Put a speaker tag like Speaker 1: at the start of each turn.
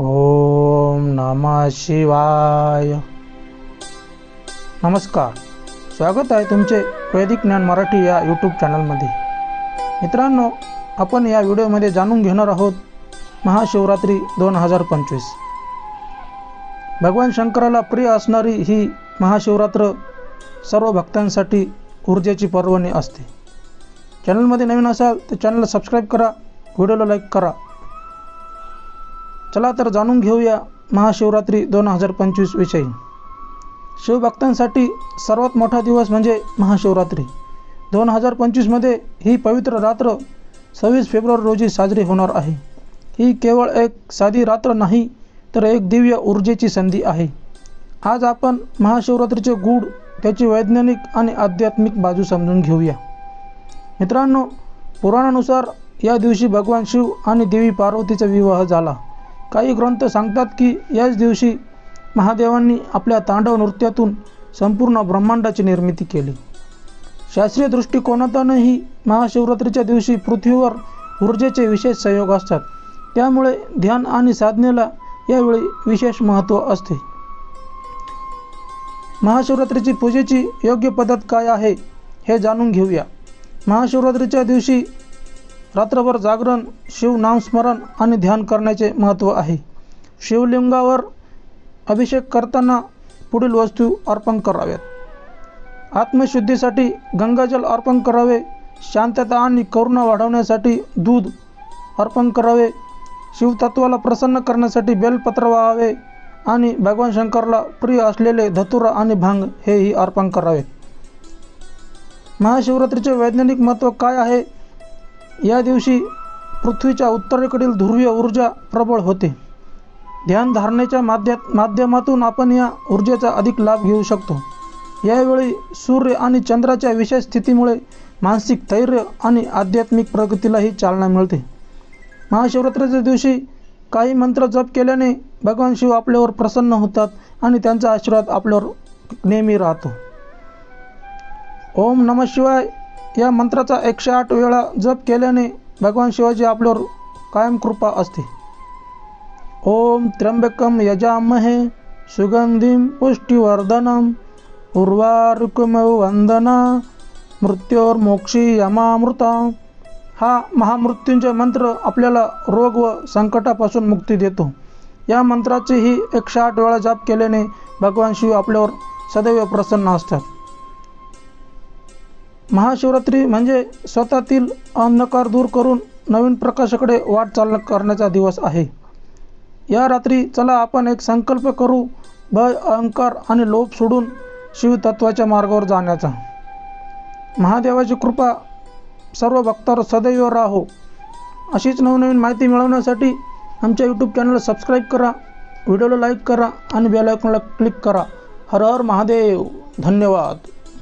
Speaker 1: ओम नमः शिवाय. नमस्कार. स्वागत आहे तुमचे वैदिक ज्ञान मराठी या यूट्यूब चॅनलमध्ये मित्रांनो आपण या व्हिडिओमध्ये जाणून घेणार आहोत महाशिवरात्री दोन हजार पंचवीस. भगवान शंकराला प्रिय असणारी ही महाशिवरात्र सर्व भक्तांसाठी ऊर्जेची पर्वणी असते. चॅनलमध्ये नवीन असाल तर चॅनलला सबस्क्राईब करा व्हिडिओला लाईक करा. चला तर जाणून घेऊया महाशिवरात्री दोन हजार पंचवीस विषयी. शिवभक्तांसाठी सर्वात मोठा दिवस म्हणजे महाशिवरात्री. दोन हजार पंचवीसमध्ये ही पवित्र रात्र सव्वीस फेब्रुवारी रोजी साजरी होणार आहे. ही केवळ एक साधी रात्र नाही तर एक दिव्य ऊर्जेची संधी आहे. आज आपण महाशिवरात्रीचे गूढ त्याची वैज्ञानिक आणि आध्यात्मिक बाजू समजून घेऊया. मित्रांनो पुराणानुसार या दिवशी भगवान शिव आणि देवी पार्वतीचा विवाह झाला. काही ग्रंथ सांगतात की याच दिवशी महादेवांनी आपल्या तांडव नृत्यातून संपूर्ण ब्रह्मांडाची निर्मिती केली. शास्त्रीय दृष्टिकोनातूनही महाशिवरात्रीच्या दिवशी पृथ्वीवर ऊर्जेचे विशेष संयोग असतात. त्यामुळे ध्यान आणि साधनेला यावेळी विशेष महत्त्व असते. महाशिवरात्रीची पूजेची योग्य पद्धत काय आहे हे जाणून घेऊया. महाशिवरात्रीच्या दिवशी रात्रभर जागरण शिव नामस्मरण आणि ध्यान करण्याचे महत्त्व आहे. शिवलिंगावर अभिषेक करताना पुढील वस्तू अर्पण कराव्यात. आत्मशुद्धीसाठी गंगाजल अर्पण करावे शांतता आणि करुणा वाढवण्यासाठी दूध अर्पण करावे शिवतत्वाला प्रसन्न करण्यासाठी बेलपत्र वाहावे आणि भगवान शंकरला प्रिय असलेले धतुरा आणि भांग हेही अर्पण करावे. महाशिवरात्रीचे वैज्ञानिक महत्त्व काय आहे? या दिवशी पृथ्वीच्या उत्तरेकडील ध्रुवीय ऊर्जा प्रबळ होते. ध्यानधारणेच्या माध्या माध्यमातून आपण या ऊर्जेचा अधिक लाभ घेऊ शकतो. यावेळी सूर्य आणि चंद्राच्या विशेष स्थितीमुळे मानसिक धैर्य आणि आध्यात्मिक प्रगतीलाही चालना मिळते. महाशिवरात्रीच्या दिवशी काही मंत्र जप केल्याने भगवान शिव आपल्यावर प्रसन्न होतात आणि त्यांचा आशीर्वाद आपल्यावर नेहमी राहतो. ओम नम शिवाय या मंत्राचा एकशे आठ वेळा जप केल्याने भगवान शिवाजी आपल्यावर कायम कृपा असते. ओम त्र्यंबकम यजामहे सुगंधिम पुष्टिवर्धनम उर्वारुकमव वंदना मृत्योर्मोक्षी यमामृता हा महामृत्यूंचे मंत्र आपल्याला रोग व संकटापासून मुक्ती देतो. या मंत्राचेही एकशे आठ वेळा जाप केल्याने भगवान शिव आपल्यावर सदैव प्रसन्न असतात. महाशिवरात्री म्हणजे स्वतःतील अंधकार दूर करून नवीन प्रकाशाकडे वाटचाल करण्याचा दिवस आहे. या रात्री चला आपण एक संकल्प करू भय अहंकार आणि लोभ सोडून शिवतत्वाच्या मार्गावर जाण्याचा. महादेवाची कृपा सर्व भक्तांवर सदैव राहो. अशीच नवनवीन माहिती मिळवण्यासाठी आमच्या यूट्यूब चॅनलला सबस्क्राईब करा व्हिडिओला लाईक करा आणि बेल आयकॉनला क्लिक करा. हर हर महादेव. धन्यवाद.